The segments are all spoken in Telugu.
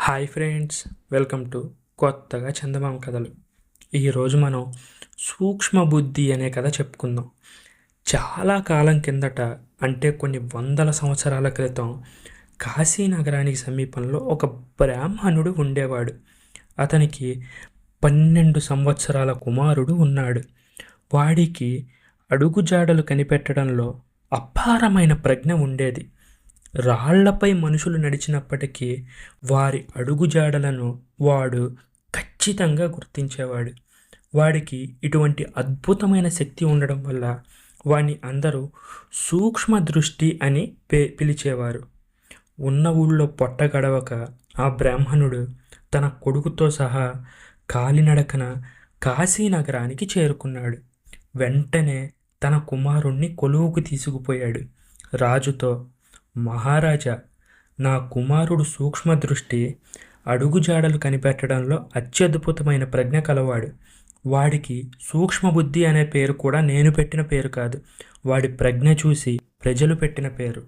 హాయ్ ఫ్రెండ్స్ వెల్కమ్ టు కొత్తగా చందమామ కథలు. ఈరోజు మనం సూక్ష్మ బుద్ధి అనే కథ చెప్పుకుందాం. చాలా కాలం కిందట అంటే కొన్ని వందల సంవత్సరాల క్రితం కాశీ నగరానికి సమీపంలో ఒక బ్రాహ్మణుడు ఉండేవాడు. అతనికి పన్నెండు సంవత్సరాల కుమారుడు ఉన్నాడు. వాడికి అడుగుజాడలు కనిపెట్టడంలో అపారమైన ప్రజ్ఞ ఉండేది. రాళ్ళపై మనుషులు నడిచినప్పటికీ వారి అడుగుజాడలను వాడు ఖచ్చితంగా గుర్తించేవాడు. వాడికి ఇటువంటి అద్భుతమైన శక్తి ఉండడం వల్ల వాని అందరూ సూక్ష్మ దృష్టి అని పే పిలిచేవారు. ఉన్న ఊళ్ళో పొట్ట గడవక ఆ బ్రాహ్మణుడు తన కొడుకుతో సహా కాలినడకన కాశీనగరానికి చేరుకున్నాడు. వెంటనే తన కుమారుణ్ణి కొలువుకు తీసుకుపోయాడు. రాజుతో మహారాజా నా కుమారుడు సూక్ష్మ దృష్టి అడుగుజాడలు కనిపెట్టడంలో అత్యద్భుతమైన ప్రజ్ఞ కలవాడు. వాడికి సూక్ష్మబుద్ధి అనే పేరు కూడా నేను పెట్టిన పేరు కాదు. వాడి ప్రజ్ఞ చూసి ప్రజలు పెట్టిన పేరు.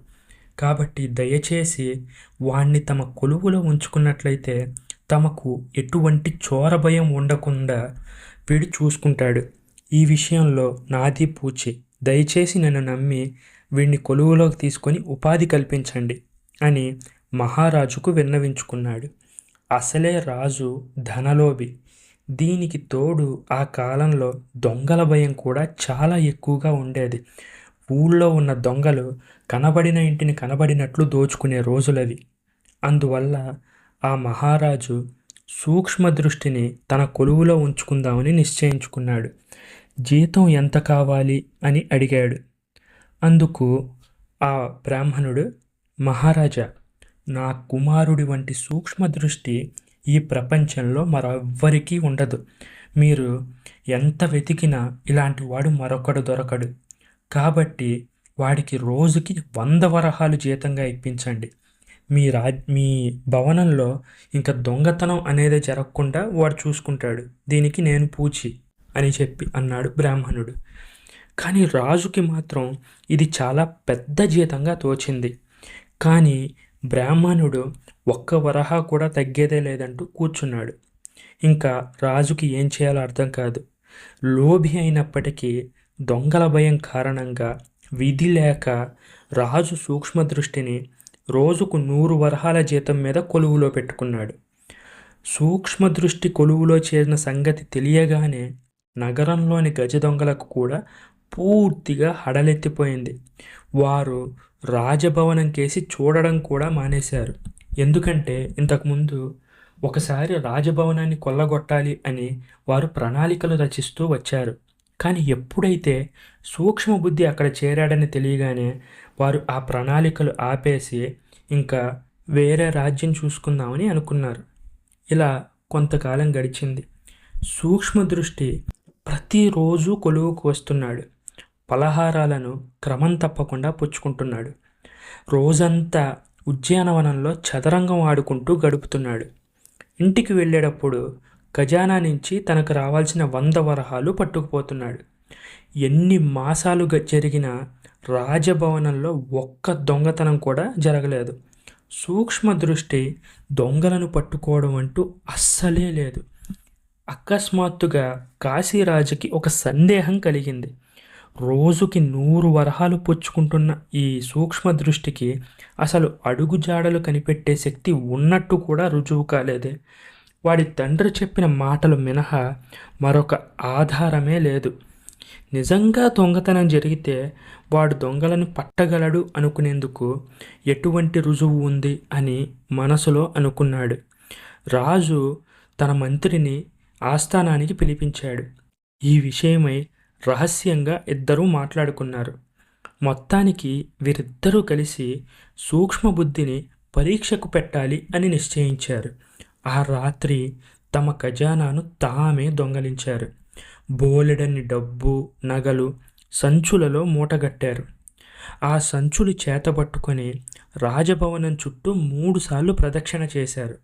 కాబట్టి దయచేసి వాణ్ణి తమ కొలువులో ఉంచుకున్నట్లయితే తమకు ఎటువంటి చోర భయం ఉండకుండా వీడు చూసుకుంటాడు. ఈ విషయంలో నాది పూచి. దయచేసి నన్ను నమ్మి వీడిని కొలువులోకి తీసుకొని ఉపాధి కల్పించండి అని మహారాజుకు విన్నవించుకున్నాడు. అసలే రాజు ధనలోభి. దీనికి తోడు ఆ కాలంలో దొంగల భయం కూడా చాలా ఎక్కువగా ఉండేది. ఊళ్ళో ఉన్న దొంగలు కనబడిన ఇంటిని కనబడినట్లు దోచుకునే రోజులవి. అందువల్ల ఆ మహారాజు సూక్ష్మ దృష్టిని తన కొలువులో ఉంచుకుందామని నిశ్చయించుకున్నాడు. జీతం ఎంత కావాలి అని అడిగాడు. అందుకు ఆ బ్రాహ్మణుడు మహారాజా నా కుమారుడి వంటి సూక్ష్మ దృష్టి ఈ ప్రపంచంలో మరెవ్వరికీ ఉండదు. మీరు ఎంత వెతికినా ఇలాంటి వాడు మరొకడు దొరకడు. కాబట్టి వాడికి రోజుకి వంద వరహాలు జీతంగా ఇప్పించండి. మీ రా మీ భవనంలో ఇంకా దొంగతనం అనేది జరగకుండా వాడు చూసుకుంటాడు. దీనికి నేను పూచి అని చెప్పి అన్నాడు బ్రాహ్మణుడు. కానీ రాజుకి మాత్రం ఇది చాలా పెద్ద జీతంగా తోచింది. కానీ బ్రాహ్మణుడు ఒక్క వరహా కూడా తగ్గేదే లేదంటూ కూర్చున్నాడు. ఇంకా రాజుకి ఏం చేయాలో అర్థం కాదు. లోభి అయినప్పటికీ దొంగల భయం కారణంగా విధి లేక రాజు సూక్ష్మ దృష్టిని రోజుకు నూరు వరహాల జీతం మీద కొలువులో పెట్టుకున్నాడు. సూక్ష్మ దృష్టి కొలువులో చేరిన సంగతి తెలియగానే నగరంలోని గజ దొంగలకు కూడా పూర్తిగా హడలెత్తిపోయింది. వారు రాజభవనం కేసి చూడడం కూడా మానేశారు. ఎందుకంటే ఇంతకుముందు ఒకసారి రాజభవనాన్ని కొల్లగొట్టాలి అని వారు ప్రణాళికలు రచిస్తూ వచ్చారు. కానీ ఎప్పుడైతే సూక్ష్మ బుద్ధి అక్కడ చేరాడని తెలియగానే వారు ఆ ప్రణాళికలు ఆపేసి ఇంకా వేరే రాజ్యం చూసుకుందామని అనుకున్నారు. ఇలా కొంతకాలం గడిచింది. సూక్ష్మ దృష్టి ప్రతిరోజు కొలువుకు వస్తున్నాడు. పలహారాలను క్రమం తప్పకుండా పుచ్చుకుంటున్నాడు. రోజంతా ఉద్యానవనంలో చదరంగం ఆడుకుంటూ గడుపుతున్నాడు. ఇంటికి వెళ్ళేటప్పుడు ఖజానా నుంచి తనకు రావాల్సిన వంద వరహాలు పట్టుకుపోతున్నాడు. ఎన్ని మాసాలు జరిగిన రాజభవనంలో ఒక్క దొంగతనం కూడా జరగలేదు. సూక్ష్మ దృష్టి దొంగలను పట్టుకోవడం అంటూ అస్సలే లేదు. అకస్మాత్తుగా కాశీరాజుకి ఒక సందేహం కలిగింది. రోజుకి నూరు వరహాలు పుచ్చుకుంటున్న ఈ సూక్ష్మ దృష్టికి అసలు అడుగుజాడలు కనిపెట్టే శక్తి ఉన్నట్టు కూడా రుజువు కాలేదే. వాడి తండ్రి చెప్పిన మాటలు మినహా మరొక ఆధారమే లేదు. నిజంగా దొంగతనం జరిగితే వాడు దొంగలను పట్టగలడు అనుకునేందుకు ఎటువంటి రుజువు ఉంది అని మనసులో అనుకున్నాడు. రాజు తన మంత్రిని ఆస్థానానికి పిలిపించాడు. ఈ విషయమై రహస్యంగా ఇద్దరూ మాట్లాడుకున్నారు. మొత్తానికి వీరిద్దరూ కలిసి సూక్ష్మబుద్ధిని పరీక్షకు పెట్టాలి అని నిశ్చయించారు. ఆ రాత్రి తమ ఖజానాను తామే దొంగలించారు. బోలెడన్ని డబ్బు నగలు సంచులలో మూటగట్టారు. ఆ సంచులు చేతబట్టుకొని రాజభవనం చుట్టూ మూడుసార్లు ప్రదక్షిణ చేశారు.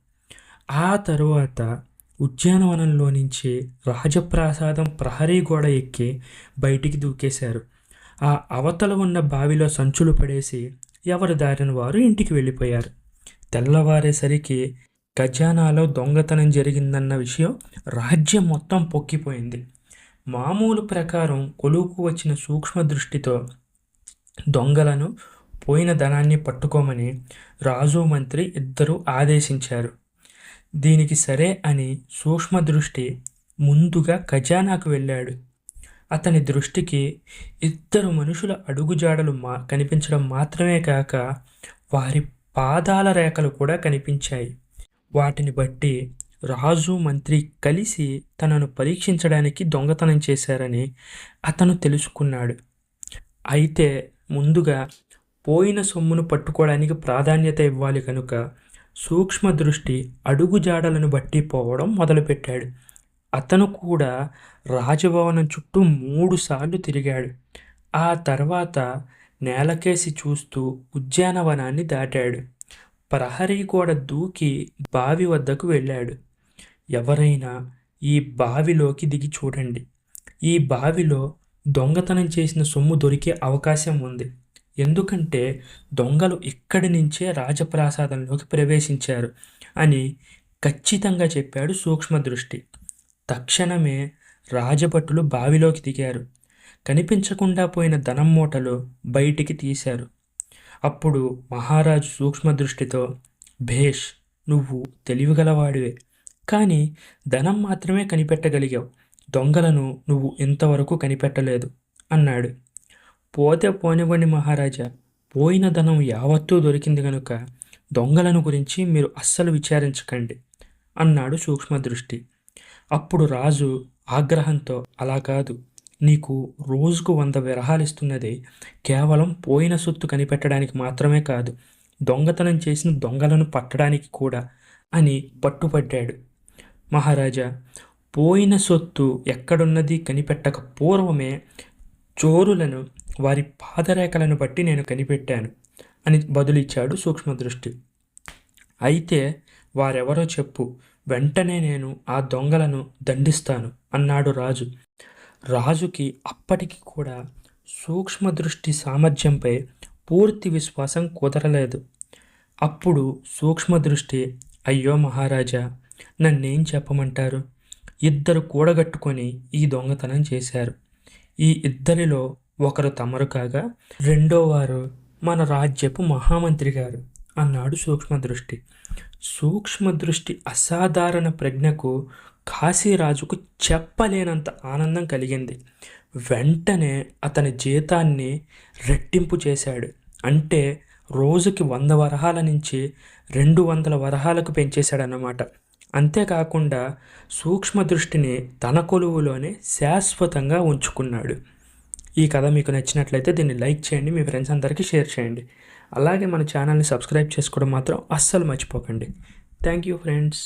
ఆ తరువాత ఉద్యానవనంలో నుంచి రాజప్రాసాదం ప్రహరీ గోడ ఎక్కి బయటికి దూకేశారు. ఆ అవతల ఉన్న బావిలో సంచులు పడేసి ఎవరి దారిన వారు ఇంటికి వెళ్ళిపోయారు. తెల్లవారేసరికి ఖజానాలో దొంగతనం జరిగిందన్న విషయం రాజ్యం మొత్తం పొక్కిపోయింది. మామూలు ప్రకారం కొలువుకు వచ్చిన సూక్ష్మ దృష్టితో దొంగలను పోయిన ధనాన్ని పట్టుకోమని రాజు మంత్రి ఇద్దరూ ఆదేశించారు. దీనికి సరే అని సూక్ష్మ దృష్టి ముందుగా ఖజానాకు వెళ్ళాడు. అతని దృష్టికి ఇద్దరు మనుషుల అడుగుజాడలు మా కనిపించడం మాత్రమే కాక వారి పాదాల రేఖలు కూడా కనిపించాయి. వాటిని బట్టి రాజు మంత్రి కలిసి తనను పరీక్షించడానికి దొంగతనం చేశారని అతను తెలుసుకున్నాడు. అయితే ముందుగా పోయిన సొమ్మును పట్టుకోవడానికి ప్రాధాన్యత ఇవ్వాలి కనుక సూక్ష్మ దృష్టి అడుగుజాడలను బట్టి పోవడం మొదలుపెట్టాడు. అతను కూడా రాజభవనం చుట్టూ మూడుసార్లు తిరిగాడు. ఆ తర్వాత నేలకేసి చూస్తూ ఉద్యానవనాన్ని దాటాడు. ప్రహరీ గోడ దూకి బావి వద్దకు వెళ్ళాడు. ఎవరైనా ఈ బావిలోకి దిగి చూడండి. ఈ బావిలో దొంగతనం చేసిన సొమ్ము దొరికే అవకాశం ఉంది. ఎందుకంటే దొంగలు ఇక్కడి నుంచే రాజప్రాసాదంలోకి ప్రవేశించారు అని ఖచ్చితంగా చెప్పాడు సూక్ష్మదృష్టి. తక్షణమే రాజభటులు బావిలోకి దిగారు. కనిపించకుండా పోయిన ధనం మూటలు బయటికి తీశారు. అప్పుడు మహారాజు సూక్ష్మదృష్టితో భేష్ నువ్వు తెలివిగలవాడివే. కానీ ధనం మాత్రమే కనిపెట్టగలిగావు. దొంగలను నువ్వు ఇంతవరకు కనిపెట్టలేదు అన్నాడు. పోతే పోనివ్వండి మహారాజా. పోయిన ధనం యావత్తూ దొరికింది కనుక దొంగలను గురించి మీరు అస్సలు విచారించకండి అన్నాడు సూక్ష్మదృష్టి. అప్పుడు రాజు ఆగ్రహంతో అలా కాదు నీకు రోజుకు వంద విరహాలిస్తున్నది కేవలం పోయిన సొత్తు కనిపెట్టడానికి మాత్రమే కాదు దొంగతనం చేసిన దొంగలను పట్టడానికి కూడా అని పట్టుపట్టాడు మహారాజా పోయిన సొత్తు ఎక్కడున్నది కనిపెట్టక పూర్వమే చోరులను వారి పాదరేఖలను బట్టి నేను కనిపెట్టాను అని బదులిచ్చాడు సూక్ష్మదృష్టి. అయితే వారెవరో చెప్పు వెంటనే నేను ఆ దొంగలను దండిస్తాను అన్నాడు రాజు. రాజుకి అప్పటికి కూడా సూక్ష్మదృష్టి సామర్థ్యంపై పూర్తి విశ్వాసం కుదరలేదు. అప్పుడు సూక్ష్మదృష్టి అయ్యో మహారాజా నన్నేం చెప్పమంటారు? ఇద్దరు కూడగట్టుకొని ఈ దొంగతనం చేశారు. ఈ ఇద్దరిలో ఒకరు తమరు కాగా రెండో వారు మన రాజ్యపు మహామంత్రి గారు అన్నాడు సూక్ష్మదృష్టి. సూక్ష్మదృష్టి అసాధారణ ప్రజ్ఞకు కాశీరాజుకు చెప్పలేనంత ఆనందం కలిగింది. వెంటనే అతని జీతాన్ని రెట్టింపు చేశాడు. అంటే రోజుకి వంద వరహాల నుంచి రెండు వందల వరహాలకు పెంచేశాడన్నమాట. అంతేకాకుండా సూక్ష్మ దృష్టిని తన కొలువులోనే శాశ్వతంగా ఉంచుకున్నాడు. ఈ కథ మీకు నచ్చినట్లయితే దీన్ని లైక్ చేయండి మీ ఫ్రెండ్స్ అందరికీ షేర్ చేయండి. అలాగే మన ఛానల్ని సబ్స్క్రైబ్ చేసుకోవడం మాత్రం అస్సలు మర్చిపోకండి. Thank you friends.